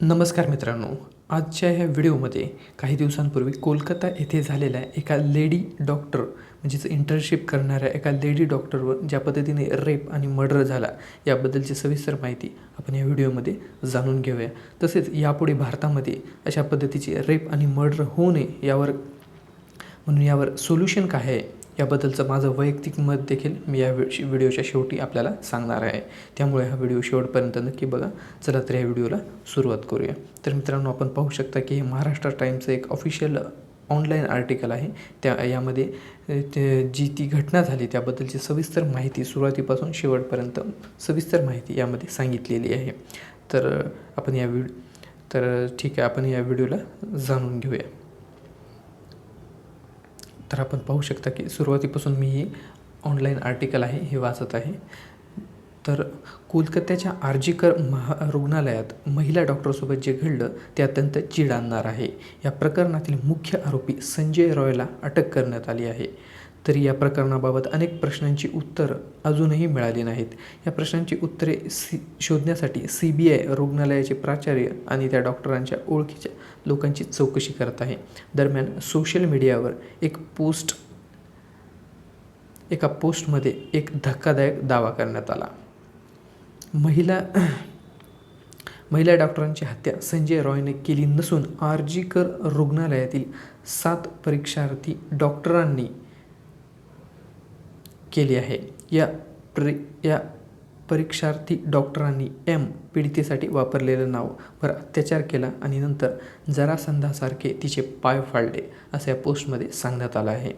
नमस्कार मित्रांनो आजच्या ह्या व्हिडिओमध्ये काही दिवसांपूर्वी कोलकाता येथे झालेल्या एका लेडी डॉक्टर म्हणजेच इंटर्नशिप करणाऱ्या एका लेडी डॉक्टरवर ज्या पद्धतीने रेप आणि मर्डर झाला याबद्दलची सविस्तर माहिती आपण या व्हिडिओमध्ये जाणून घेऊया. तसेच यापुढे भारतामध्ये अशा पद्धतीची रेप आणि मर्डर होऊ नये यावर म्हणून यावर सोल्युशन काय आहे? याबद्दलचं माझं वैयक्तिक मत देखील मी या व्हिडिओच्या शेवटी आपल्याला सांगणार आहे. त्यामुळे हा व्हिडिओ शेवटपर्यंत नक्की बघा. चला तर या व्हिडिओला सुरुवात करूया. तर मित्रांनो आपण पाहू शकता की हे महाराष्ट्र टाईमचं एक ऑफिशियल ऑनलाईन आर्टिकल आहे. त्या यामध्ये ते जी ती घटना झाली त्याबद्दलची सविस्तर माहिती सुरुवातीपासून शेवटपर्यंत सविस्तर माहिती यामध्ये सांगितलेली आहे. तर आपण या व्हिड तर ठीक आहे आपण या व्हिडिओला जाणून घेऊया. तर आपण पाहू शकता की सुरुवातीपासून मी हे ऑनलाईन आर्टिकल आहे हे वाचत आहे. तर कोलकात्याच्या आर्जीकर महा रुग्णालयात महिला डॉक्टरसोबत जे घडलं ते अत्यंत चीड आणणार आहे. या प्रकरणातील मुख्य आरोपी संजय रॉयला अटक करण्यात आली आहे. तरी या प्रकरणाबाबत अनेक प्रश्नांची उत्तर अजूनही मिळाली नाहीत. या प्रश्नांची उत्तरे सी शोधण्यासाठी सी बी आय रुग्णालयाचे प्राचार्य आणि त्या डॉक्टरांच्या ओळखीच्या लोकांची चौकशी करत आहे. दरम्यान सोशल मीडियावर एक पोस्ट एका पोस्टमध्ये एक धक्कादायक दावा करण्यात आला. महिला महिला डॉक्टरांची हत्या संजय रॉयने केली नसून आर्जीकर रुग्णालयातील सात परीक्षार्थी डॉक्टरांनी केली आहे. या प्रि या परीक्षार्थी डॉक्टरांनी एम पीडितेसाठी वापरलेलं नाव वर अत्याचार केला आणि नंतर जरासंधासारखे तिचे पाय फाडले असं या पोस्टमध्ये सांगण्यात आलं आहे.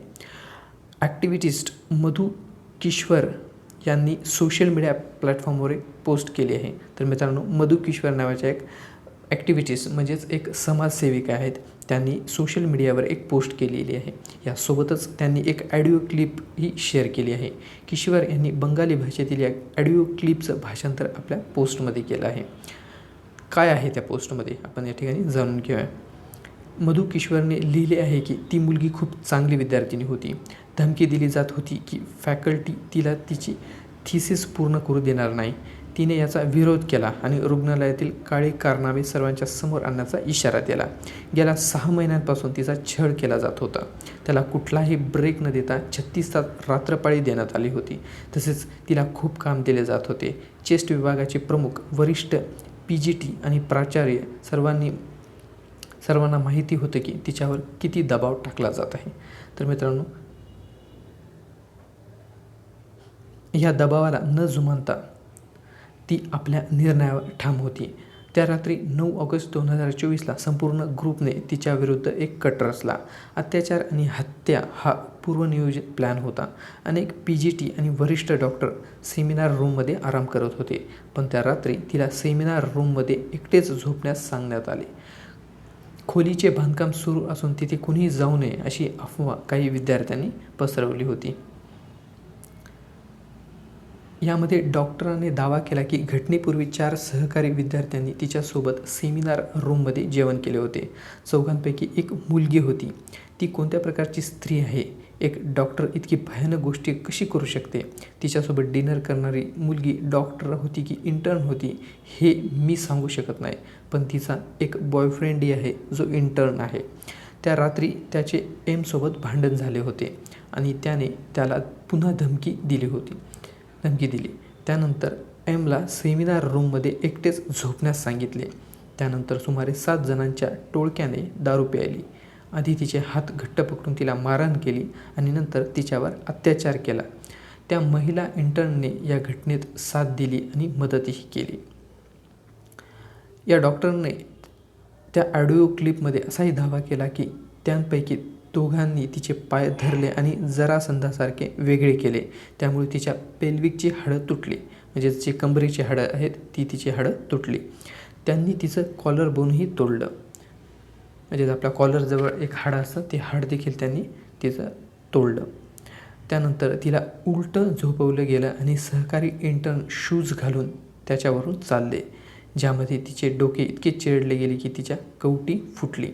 ॲक्टिव्हिटिस्ट मधु किश्वर यांनी सोशल मीडिया प्लॅटफॉर्मवर एक पोस्ट केली आहे. तर मित्रांनो मधु किश्वर नावाच्या एक ॲक्टिव्हिटीज म्हणजेच एक समाजसेविका आहेत. त्यांनी सोशल मीडियावर एक पोस्ट केलेली आहे. यासोबतच त्यांनी एक ॲडिओ क्लिप ही शेअर केली आहे. किश्वर यांनी बंगाली भाषेतील या ॲडिओ क्लिपचं भाषांतर आपल्या पोस्टमध्ये केलं आहे. काय आहे त्या पोस्टमध्ये आपण या ठिकाणी जाणून घेऊया. मधु किश्वरने लिहिले आहे की ती मुलगी खूप चांगली विद्यार्थिनी होती. धमकी दिली जात होती की फॅकल्टी तिला तिची थीसिस पूर्ण करू देणार नाही. तिने याचा विरोध केला आणि रुग्णालयातील काळी कारनामे सर्वांच्या समोर आणण्याचा इशारा दिला. गेल्या सहा महिन्यांपासून तिचा छळ केला जात होता. त्याला कुठलाही ब्रेक न देता छत्तीस तास रात्रपाळी देण्यात आली होती. तसेच तिला खूप काम दिले जात होते. चेस्ट विभागाचे प्रमुख वरिष्ठ पी जी टी आणि प्राचार्य सर्वांनी सर्वांना माहिती होतं की तिच्यावर किती दबाव टाकला जात आहे. तर मित्रांनो ह्या दबावाला न जुमानता ती आपल्या निर्णयावर ठाम होती. त्या रात्री नऊ ऑगस्ट दोन हजार चोवीसला संपूर्ण ग्रुपने तिच्याविरुद्ध एक कट रचला. अत्याचार आणि हत्या हा पूर्वनियोजित प्लॅन होता. अनेक पी जी टी आणि वरिष्ठ डॉक्टर सेमिनार रूममध्ये आराम करत होते पण त्या रात्री तिला सेमिनार रूममध्ये एकटेच झोपण्यास सांगण्यात आले. खोलीचे बांधकाम सुरू असून तिथे कुणीही जाऊ नये अशी अफवा काही विद्यार्थ्यांनी पसरवली होती. यामध्ये डॉक्टरांनी दावा केला की घटनेपूर्वी चार सहकारी विद्यार्थ्यांनी तिच्यासोबत सेमिनार रूममध्ये जेवण केले होते. चौघांपैकी एक मुलगी होती. ती कोणत्या प्रकारची स्त्री आहे? एक डॉक्टर इतकी भयानक गोष्टी कशी करू शकते? तिच्यासोबत डिनर करणारी मुलगी डॉक्टर होती की इंटर्न होती हे मी सांगू शकत नाही. पण तिचा एक बॉयफ्रेंडही आहे जो इंटर्न आहे. त्या रात्री त्याचे एमसोबत भांडण झाले होते आणि त्याने त्याला पुन्हा धमकी दिली होती. धमकी दिली. त्यानंतर एमला सेमिनार रूममध्ये एकटेच झोपण्यास सांगितले. त्यानंतर सुमारे सात जणांच्या टोळक्याने दारू प्यायली. आधी तिचे हात घट्ट पकडून तिला मारहाण केली आणि नंतर तिच्यावर अत्याचार केला. त्या महिला इंटर्नने या घटनेत साथ दिली आणि मदतही केली. या डॉक्टरने त्या ऑडिओ क्लिपमध्ये असाही दावा केला की त्यांपैकी दोघांनी तिचे पाय धरले आणि जरासंधासारखे वेगळे केले. त्यामुळे तिच्या पेल्विकची हाडं तुटली. म्हणजे जी कंबरीची हाडं आहेत ती तिची हाडं तुटली. त्यांनी तिचं कॉलर बोनही तोडलं. म्हणजे आपल्या कॉलरजवळ एक हाड असतं ते हाड देखील त्यांनी तिचं तोडलं. त्यानंतर तिला उलटं झोपवलं गेलं आणि सहकारी इंटर्न शूज घालून त्याच्यावरून चालले ज्यामध्ये तिचे डोके इतके चिरडले गेले की तिच्या कवटी फुटली.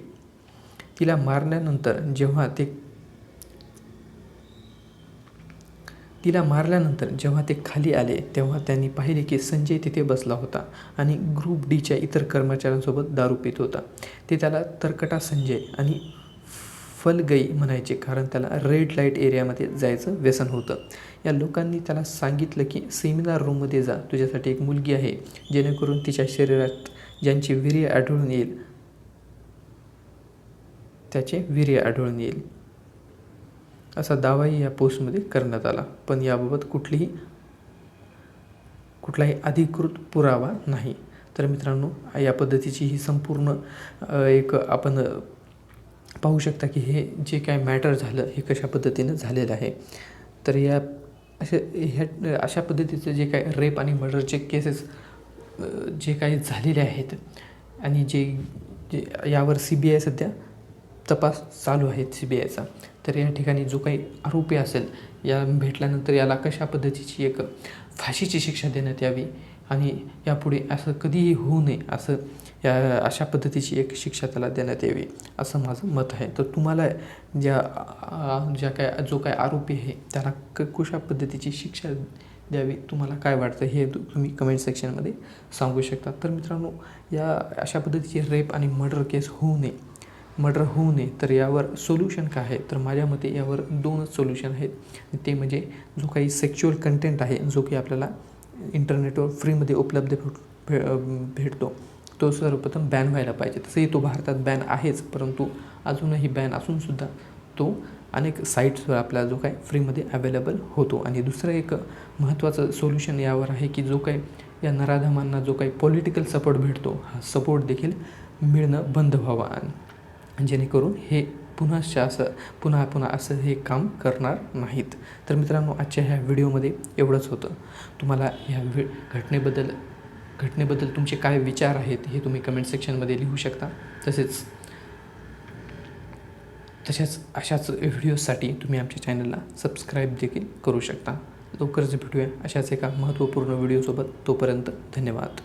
तिला मारल्यानंतर जेव्हा ते तिला मारल्यानंतर जेव्हा ते खाली आले तेव्हा त्यांनी पाहिले की संजय तिथे बसला होता आणि ग्रुप डीच्या इतर कर्मचाऱ्यांसोबत दारू पित होता. ते त्याला तरकटा संजय आणि फलगई म्हणायचे कारण त्याला रेड लाइट एरियामध्ये जायचं व्यसन होतं. या लोकांनी त्याला सांगितलं की सेमिनार रूममध्ये जा तुझ्यासाठी एक मुलगी आहे जेणेकरून तिच्या शरीरात ज्यांची वीर्य आढळून येईल त्याचे वीर्य आढळून येईल. असा दावाही या पोस्टमध्ये करण्यात आला. पण याबाबत कुठलीही कुठलाही अधिकृत पुरावा नाही. तर मित्रांनो या पद्धतीची ही संपूर्ण एक आपण पाहू शकता की हे जे काय मॅटर झालं हे कशा पद्धतीनं झालेलं आहे. तर या अशा ह्या अशा पद्धतीचे जे काय रेप आणि मर्डरचे केसेस जे काही झालेले आहेत आणि जे जे यावर सी बी आय सध्या तपास चालू आहे सी बी आयचा. तर या ठिकाणी जो काही आरोपी असेल या भेटल्यानंतर याला कशा पद्धतीची एक फाशीची शिक्षा देण्यात यावी आणि यापुढे असं कधीही होऊ नये असं या अशा पद्धतीची एक शिक्षा त्याला देण्यात यावी असं माझं मत आहे. तर तुम्हाला ज्या ज्या काय जो काय आरोपी आहे त्याला क कशा पद्धतीची शिक्षा द्यावी तुम्हाला काय वाटतं हे तुम्ही कमेंट सेक्शनमध्ये सांगू शकता. तर मित्रांनो या अशा पद्धतीची रेप आणि मर्डर केस होऊ नये. मर्डर होऊ नये तर यावर सोल्युशन काय आहे? तर माझ्या मते यावर दोनच सोल्युशन आहेत. ते म्हणजे जो काही सेक्च्युअल कंटेंट आहे जो की आपल्याला इंटरनेटवर फ्रीमध्ये उपलब्ध भेट भे भेटतो तो सर्वप्रथम बॅन व्हायला पाहिजे. तसंही तो भारतात बॅन आहेच परंतु अजूनही बॅन असूनसुद्धा तो अनेक साईट्सवर आपला जो काय फ्रीमध्ये अवेलेबल होतो. आणि दुसरं एक महत्त्वाचं सोल्युशन यावर आहे की जो काही या नराधमांना जो काही पॉलिटिकल सपोर्ट भेटतो हा सपोर्ट देखील मिळणं बंद व्हावा. जेणेकरून हे पुन्हाच्या असं पुन्हा पुन्हा असं हे काम करणार नाहीत. तर मित्रांनो आजच्या ह्या व्हिडिओमध्ये एवढंच होतं. तुम्हाला ह्या वि घटनेबद्दल घटनेबद्दल तुमचे काय विचार आहेत हे तुम्ही कमेंट सेक्शनमध्ये लिहू शकता. तसेच तशाच अशाच व्हिडिओसाठी तुम्ही आमच्या चॅनलला सबस्क्राईब देखील करू शकता. लवकरच भेटूया अशाच एका महत्त्वपूर्ण व्हिडिओसोबत. तोपर्यंत धन्यवाद.